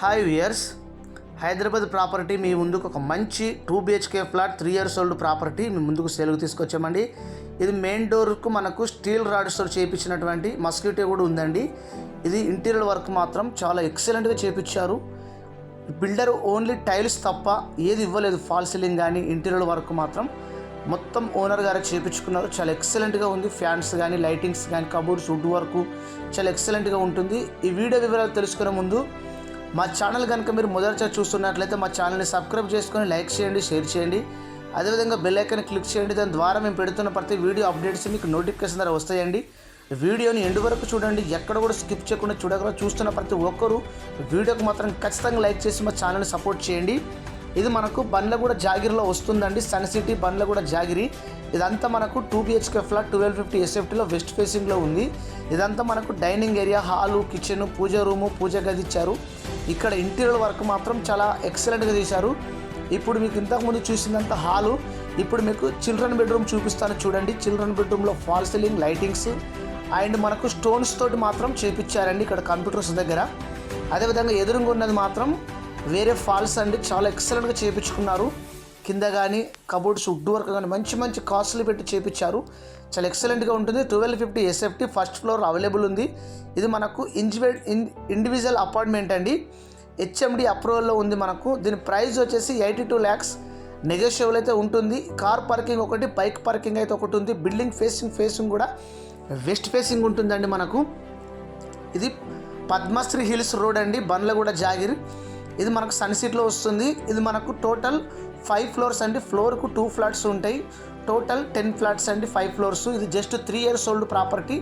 Hi we're Hyderabad property మీ ముందుకు ఒక మంచి two BHK flat three years old property మీ ముందుకు సేల్కి తీసుకొచ్చామండి. ఇది మెయిన్ డోర్కు మనకు స్టీల్ రాడ్స్తో చేయించినటువంటి మస్కిటో కూడా ఉందండి. ఇది ఇంటీరియర్ వర్క్ మాత్రం చాలా ఎక్సలెంట్గా చేపించారు. బిల్డర్ ఓన్లీ టైల్స్ తప్ప ఏది ఇవ్వలేదు. ఫాల్ సీలింగ్ కానీ ఇంటీరియర్ వర్క్ మాత్రం మొత్తం ఓనర్ గారు చేపించుకున్నారు. చాలా ఎక్సలెంట్గా ఉంది. ఫ్యాన్స్ కానీ లైటింగ్స్ కానీ కబోర్డ్స్ వుడ్ వర్క్ చాలా ఎక్సలెంట్గా ఉంటుంది. ఈ వీడియో వివరాలు తెలుసుకునే ముందు మా ఛానల్ కనుక మీరు మొదటిసారి చూస్తున్నట్లయితే మా ఛానల్ని సబ్స్క్రైబ్ చేసుకొని లైక్ చేయండి షేర్ చేయండి. అదేవిధంగా బెల్ ఐకాన్ క్లిక్ చేయండి. దాని ద్వారా మేము పెడుతున్న ప్రతి వీడియో అప్డేట్స్ మీకు నోటిఫికేషన్ ద్వారా వస్తాయండి. వీడియోని ఎండు వరకు చూడండి. ఎక్కడ కూడా స్కిప్ చేయకుండా చూడకుండా చూస్తున్న ప్రతి ఒక్కరూ వీడియోకి మాత్రం ఖచ్చితంగా లైక్ చేసి మా ఛానల్ని సపోర్ట్ చేయండి. ఇది మనకు బండ్లగూడ జాగిరిలో వస్తుందండి. Sun City Bandlaguda Jagiri. ఇదంతా మనకు two BHK flat twelve fifty ఎస్ఎఫ్టీలో west ఫేసింగ్లో ఉంది. ఇదంతా మనకు డైనింగ్ ఏరియా హాలు కిచెన్ పూజ రూము పూజ గది ఇచ్చారు. ఇక్కడ ఇంటీరియర్ వర్క్ మాత్రం చాలా ఎక్సలెంట్గా తీశారు ఇప్పుడు మీకు ఇంతకుముందు చూసినంత హాలు ఇప్పుడు మీకు చిల్డ్రన్ బెడ్రూమ్ చూపిస్తాను చూడండి. చిల్డ్రన్ బెడ్రూమ్లో ఫాల్ సీలింగ్ లైటింగ్స్ అండ్ మనకు స్టోన్స్ తోటి మాత్రం చేపించారండి ఇక్కడ కంప్యూటర్స్ దగ్గర. అదేవిధంగా ఎదురుగా ఉన్నది మాత్రం వేరే ఫాల్స్ అండి చాలా ఎక్సలెంట్గా చేపించుకున్నారు. కింద కానీ కబోర్డ్స్ వుడ్ వర్క్ కానీ మంచి మంచి కాస్ట్లు పెట్టి చేపించారు చాలా ఎక్సలెంట్గా ఉంటుంది. Twelve fifty SFT first floor available ఉంది. ఇది మనకు ఇండివిజువల్ ఇండివిజువల్ అపార్ట్మెంట్ అండి. హెచ్ఎండి అప్రూవల్లో ఉంది మనకు. దీని ప్రైస్ వచ్చేసి ఎయిటీ టూ ల్యాక్స్ నెగోషియబుల్ అయితే ఉంటుంది. కార్ పార్కింగ్ ఒకటి బైక్ పార్కింగ్ అయితే ఒకటి ఉంది. బిల్డింగ్ ఫేసింగ్ ఫేసింగ్ కూడా వెస్ట్ ఫేసింగ్ ఉంటుందండి మనకు. ఇది పద్మశ్రీ హిల్స్ రోడ్ అండి. బండ్లగూడ జాగిర్. ఇది మనకు సన్ వస్తుంది. ఇది మనకు టోటల్ ఫైవ్ ఫ్లోర్స్ అండి. ఫ్లోర్కు టూ ఫ్లాట్స్ ఉంటాయి. టోటల్ టెన్ ఫ్లాట్స్ అండి ఫైవ్ ఫ్లోర్స్. ఇది just three years old property.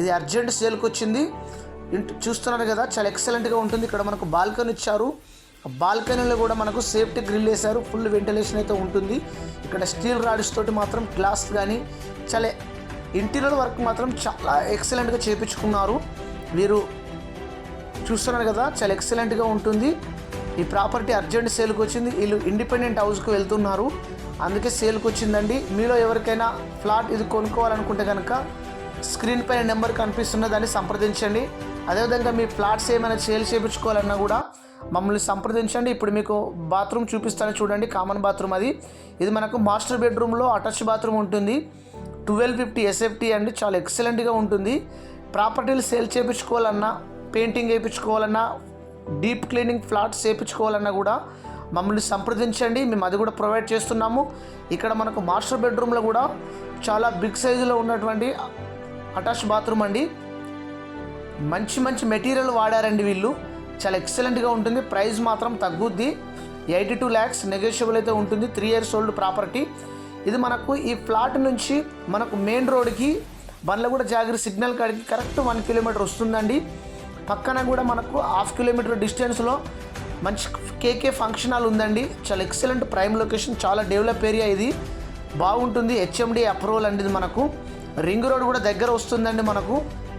ఇది అర్జెంట్ సేల్కి వచ్చింది. చూస్తున్నారు కదా చాలా ఎక్సలెంట్గా ఉంటుంది. ఇక్కడ మనకు బాల్కనీ ఇచ్చారు. బాల్కనీలో కూడా మనకు సేఫ్టీ గ్రిల్ వేశారు. ఫుల్ వెంటిలేషన్ అయితే ఉంటుంది. ఇక్కడ స్టీల్ రాడ్స్ తోటి మాత్రం గ్లాస్ కానీ చాలా ఇంటీరియర్ వర్క్ మాత్రం చాలా ఎక్సలెంట్గా చేపించుకున్నారు. మీరు చూస్తున్నారు కదా చాలా ఎక్సలెంట్గా ఉంటుంది. ఈ ప్రాపర్టీ అర్జెంట్ సేల్కి వచ్చింది. వీళ్ళు ఇండిపెండెంట్ హౌస్కి వెళ్తున్నారు. అందుకే సేల్కి వచ్చిందండి. మీలో ఎవరికైనా ఫ్లాట్ ఇది కొనుక్కోవాలనుకుంటే కనుక స్క్రీన్ పైన నెంబర్ కనిపిస్తున్న దాన్ని సంప్రదించండి. అదేవిధంగా మీ ఫ్లాట్స్ ఏమైనా సేల్ చేయించుకోవాలన్నా కూడా మమ్మల్ని సంప్రదించండి. ఇప్పుడు మీకు బాత్రూమ్ చూపిస్తాను చూడండి. కామన్ బాత్రూమ్ అది. ఇది మనకు మాస్టర్ బెడ్రూమ్లో అటాచ్ బాత్రూమ్ ఉంటుంది. ట్వెల్వ్ ఫిఫ్టీ ఎస్ఎఫ్టీ అండి. చాలా ఎక్సలెంట్గా ఉంటుంది. ప్రాపర్టీలు సేల్ చేయించుకోవాలన్నా పెయింటింగ్ వేయించుకోవాలన్నా డీప్ క్లీనింగ్ ఫ్లాట్స్ చేయించుకోవాలన్నా కూడా మమ్మల్ని సంప్రదించండి. మేము అది కూడా ప్రొవైడ్ చేస్తున్నాము. ఇక్కడ మనకు మాస్టర్ బెడ్రూమ్లో కూడా చాలా బిగ్ సైజులో ఉన్నటువంటి అటాచ్ బాత్రూమ్ అండి. మంచి మంచి మెటీరియల్ వాడారండి వీళ్ళు. చాలా ఎక్సలెంట్గా ఉంటుంది. ప్రైస్ మాత్రం తగ్గుద్ది. ఎయిటీ టూ ల్యాక్స్ నెగోషియబుల్ అయితే ఉంటుంది. Three years old property. ఇది మనకు ఈ ఫ్లాట్ నుంచి మనకు మెయిన్ రోడ్కి బండ్లగూడ జాగిరి సిగ్నల్ కాడికి కరెక్ట్ వన్ కిలోమీటర్ వస్తుందండి. పక్కన కూడా మనకు హాఫ్ కిలోమీటర్ డిస్టెన్స్లో మంచి కేకే ఫంక్షన్ హాల్ ఉందండి. చాలా ఎక్సలెంట్ ప్రైమ్ లొకేషన్ చాలా డెవలప్ ఏరియా ఇది. బాగుంటుంది హెచ్ఎండి అప్రూవల్ అండి ఇది మనకు. రింగ్ రోడ్ కూడా దగ్గర వస్తుందండి మనకు.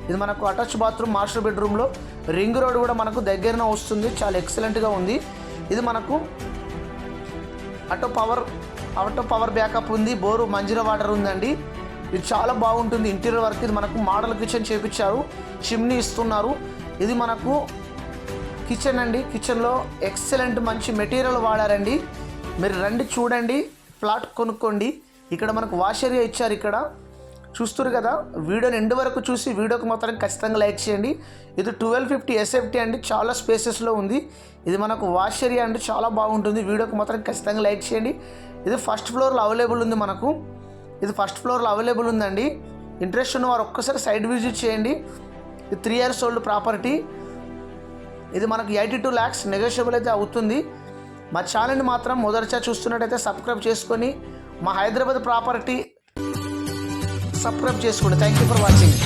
ఇది మనకు అటాచ్ బాత్రూమ్ మాస్టర్ బెడ్రూమ్లో రింగ్ రోడ్ కూడా మనకు దగ్గరనే వస్తుంది చాలా ఎక్సలెంట్గా ఉంది. ఇది మనకు auto power auto power backup ఉంది బోరు మంజీరా వాటర్ ఉందండి. ఇది చాలా బాగుంటుంది ఇంటీరియర్ వర్క్ ఇది మనకు మోడల్ కిచెన్ చేపించారు. చిమ్నీ ఇస్తున్నారు. ఇది మనకు కిచెన్ అండి. కిచెన్లో ఎక్సలెంట్ మంచి మెటీరియల్ వాడారండి. మీరు రండి చూడండి ఫ్లాట్ కొనుక్కోండి. ఇక్కడ మనకు వాష్ ఏరియా ఇచ్చారు ఇక్కడ. చూస్తారు కదా వీడియోని ఎండు వరకు చూసి వీడియోకి మాత్రం ఖచ్చితంగా లైక్ చేయండి. ఇది ట్వెల్వ్ ఫిఫ్టీ ఎస్ఎఫ్టీ అండి చాలా స్పేసెస్లో ఉంది. ఇది మనకు వాష్ ఏరియా అండి చాలా బాగుంటుంది. వీడియోకి మాత్రం ఖచ్చితంగా లైక్ చేయండి. ఇది ఫస్ట్ ఫ్లోర్లో అవైలబుల్ ఉంది మనకు. ఇది ఫస్ట్ ఫ్లోర్లో అవైలబుల్ ఉందండి. ఇంట్రెస్ట్ ఉన్న వారు ఒక్కసారి సైడ్ విజిట్ చేయండి. ఇది త్రీ ఇయర్స్ ఓల్డ్ ప్రాపర్టీ ఇది మనకు ఎయిటీ టూ ల్యాక్స్ నెగోషియబుల్ అయితే అవుతుంది. మా ఛానల్ మాత్రం మొదటిసారి చూస్తున్నట్టయితే సబ్స్క్రైబ్ చేసుకొని మా హైదరాబాద్ ప్రాపర్టీ సబ్స్క్రైబ్ చేసుకోండి. Thank you for watching